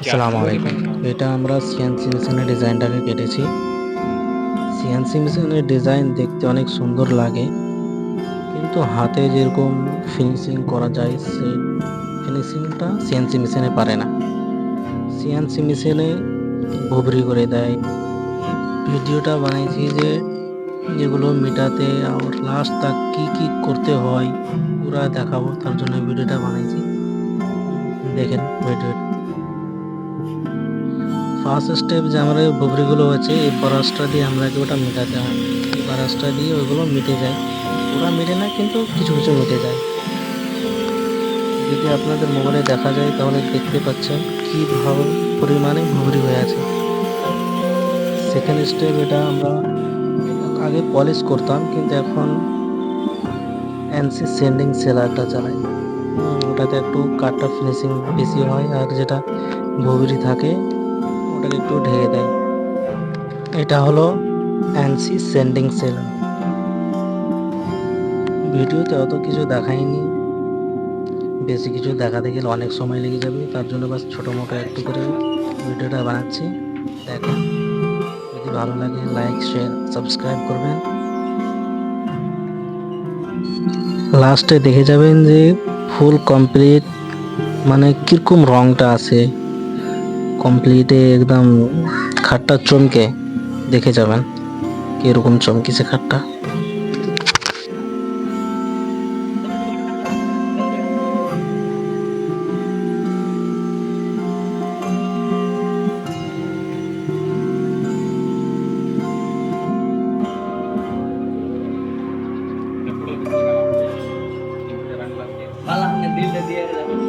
আসসালামু আলাইকুম। এটা আমরা সিএনসি মেশিনের ডিজাইনটাকে কেটেছি। সিএনসি মেশিনের ডিজাইন দেখতে অনেক সুন্দর লাগে। কিন্তু হাতে যেরকম ফিনিশিং করা যায় সেই ফিনিশিংটা সিএনসি মেশিনে পারে না। সিএনসি মেশিনে ভুবরি করে দেয়। ভিডিওটা বানিয়েছি যে যেগুলো মেটাতে আর লাস্ট তাক কী কী করতে হয় পুরা দেখাবো তার জন্য ভিডিওটা বানিয়েছি। দেখেন ভিডিওটা। ফার্স্ট স্টেপ যে আমরা বুবরিগুলো আছে এই ব্রাশটা দিয়ে আমরা ওটা মেটাতে হয়। এই ব্রাশটা দিয়ে ওইগুলো মিটে যায়। ওরা মিটে না, কিন্তু কিছু কিছু মিটে যায়। যদি আপনাদের মোবাইলে দেখা যায়, তাহলে দেখতে পাচ্ছেন কীভাবে পরিমাণে ভুবরি হয়ে আছে। সেকেন্ড স্টেপ এটা আমরা আগে পলিশ করতাম, কিন্তু এখন এনসি সেন্ডিং সেলারটা চালাই। ওটাতে একটু কাঠটা ফিনিশিং বেশি হয়, আর যেটা ভুবরি থাকে ওটাকে একটু ঢেকে দেয়। এটা হলো অ্যানসি সেন্ডিং সেল ভিডিওতে অত কিছু দেখায়নি বেশি কিছু দেখাতে গেলে অনেক সময় লেগে যাবে। তার জন্য বাস ছোটো মোটো একটু করে ভিডিওটা বানাচ্ছি। দেখেন, যদি ভালো লাগে লাইক শেয়ার সাবস্ক্রাইব করবেন। লাস্টে দেখে যাবেন যে ফুল কমপ্লিট মানে কীরকম রংটা আছে। কমপ্লিটে একদম খাটটা চমকে দেখে যাবেন কিরকম চমকিছে খাটটা Malah ngedil dia